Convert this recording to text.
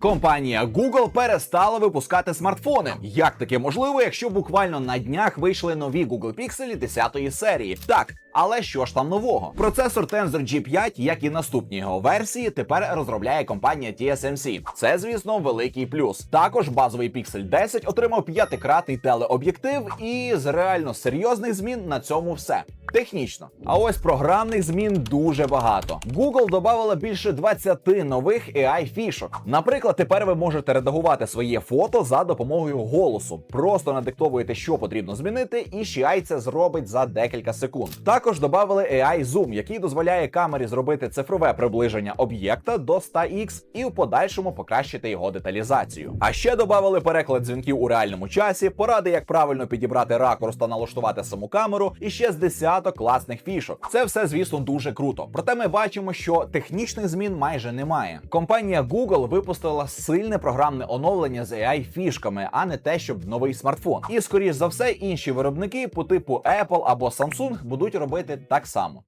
Компанія Google перестала випускати смартфони. Як таке можливо, якщо буквально на днях вийшли нові Google Pixel 10 серії? Так, але що ж там нового? Процесор Tensor G5, як і наступні його версії, тепер розробляє компанія TSMC. Це, звісно, великий плюс. Також базовий Pixel 10 отримав п'ятикратний телеоб'єктив, і з реально серйозних змін на цьому все. Технічно. А ось програмних змін дуже багато. Google додавала більше 20 нових AI фішок. Наприклад, тепер ви можете редагувати своє фото за допомогою голосу. Просто надиктовуєте, що потрібно змінити, і CI це зробить за декілька секунд. Також додали AI Zoom, який дозволяє камері зробити цифрове приближення об'єкта до 100x і в подальшому покращити його деталізацію. А ще додали переклад дзвінків у реальному часі, поради, як правильно підібрати ракурс та налаштувати саму камеру, і ще з десяток класних фішок. Це все, звісно, дуже круто. Проте ми бачимо, що технічних змін майже немає. Компанія Google випустила сильне програмне оновлення з AI фішками, а не те, щоб новий смартфон. І скоріш за все, інші виробники по типу Apple або Samsung будуть робити так само.